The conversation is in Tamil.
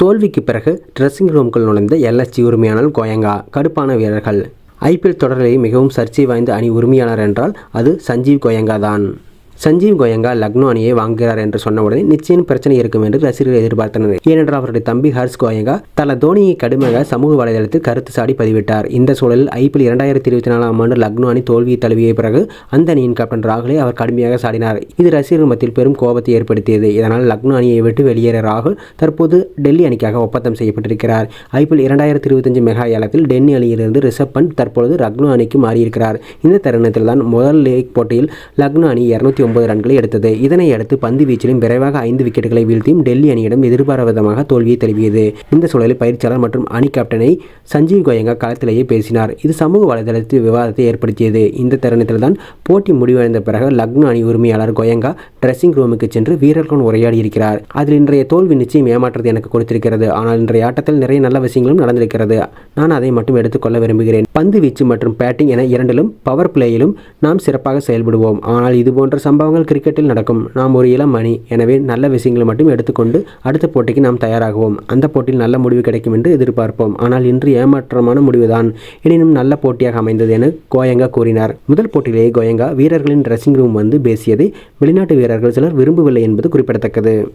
தோல்விக்கு பிறகு ட்ரெஸ்ஸிங் ரூமுக்குள் நுழைந்த எல்எஸ்ஜி உரிமையாளர் கோயங்கா கடுப்பான வீரர்கள். ஐபிஎல் தொடரிலேயே மிகவும் சர்ச்சை வாய்ந்த அணி உரிமையாளர் என்றால் அது சஞ்சீவ் கோயங்கா தான் சஞ்சீவ் கோயங்கா லக்னோ அணியை வாங்குகிறார் என்று சொன்ன உடனே நிச்சயம் பிரச்சனை இருக்கும் என்று ரசிகர்கள் எதிர்பார்த்தனர். ஏனென்றால் அவருடைய தம்பி ஹர்ஷ் கோயங்கா தல தோனியை கடுமையாக சமூக வலைதளத்தில் கருத்து சாடி பதிவிட்டார். இந்த சூழலில் ஐபிஎல் இரண்டாயிரத்தி இருபத்தி நாலாம் ஆண்டு லக்னோ அணி தோல்வியை தழுவிய பிறகு அந்த அணியின் கேப்டன் ராகுலை அவர் கடுமையாக சாடினார். இது ரசிகர்கள் மத்தியில் பெரும் கோபத்தை ஏற்படுத்தியது. இதனால் லக்னோ அணியை விட்டு வெளியேற ராகுல் தற்போது டெல்லி அணிக்காக ஒப்பந்தம் செய்யப்பட்டிருக்கிறார். ஐபிஎல் இரண்டாயிரத்தி இருபத்தஞ்சு மெகா ஏலத்தில் டெல்லி அணியிலிருந்து ரிஷப் பண்ட் தற்பொழுது லக்னோ அணிக்கு மாறியிருக்கிறார். இந்த தருணத்தில் தான் முதல் லீக் போட்டியில் லக்னோ அணி இருநூத்தி ஒன்பது ரன்களை எடுத்தது. இதனை அடுத்து பந்து வீச்சிலும் விரைவாக ஐந்து விக்கெட்டுகளை வீழ்த்தியும் டெல்லி அணியிடம் எதிர்பாராவிதமாக தோல்வியை தழுவியது. இந்த சூழலில் பயிற்சியாளர் மற்றும் அணி கேப்டனை சஞ்சீவ் கோயங்கா களத்திலேயே பேசினார். இது சமூக வலைதளத்தில் விவாதத்தை ஏற்படுத்தியது. இந்த தருணத்தில் தான் போட்டி முடிவடைந்த பிறகு லக்னோ அணி உரிமையாளர் கோயங்கா ட்ரெஸ்ஸிங் ரூமுக்கு சென்று வீரர்களுடன் உரையாடி இருக்கிறார் அதில் இன்றைய தோல்வி நிச்சயம் ஏமாற்றத்தை எனக்கு கொடுத்திருக்கிறது. ஆனால் இன்றைய ஆட்டத்தில் நிறைய நல்ல விஷயங்களும் நடந்திருக்கிறது. நான் அதை மட்டும் எடுத்துக்கொள்ள விரும்புகிறேன். பந்து வீச்சு மற்றும் பேட்டிங் என இரண்டிலும் பவர் பிளேயிலும் நாம் சிறப்பாக செயல்படுவோம். ஆனால் இதுபோன்ற சம்பவங்கள் கிரிக்கெட்டில் நடக்கும். நாம் ஒரு இளம் அணி. எனவே நல்ல விஷயங்களை மட்டும் எடுத்துக்கொண்டு அடுத்த போட்டிக்கு நாம் தயாராகுவோம். அந்த போட்டியில் நல்ல முடிவு கிடைக்கும் என்று எதிர்பார்ப்போம். ஆனால் இன்று ஏமாற்றமான முடிவுதான். எனினும் நல்ல போட்டியாக அமைந்தது என கோயங்கா கூறினார். முதல் போட்டியிலேயே கோயங்கா வீரர்களின் ட்ரெஸ்ஸிங் ரூம் வந்து பேசியதை வெளிநாட்டு வீரர்கள் சிலர் விரும்பவில்லை என்பது குறிப்பிடத்தக்கது.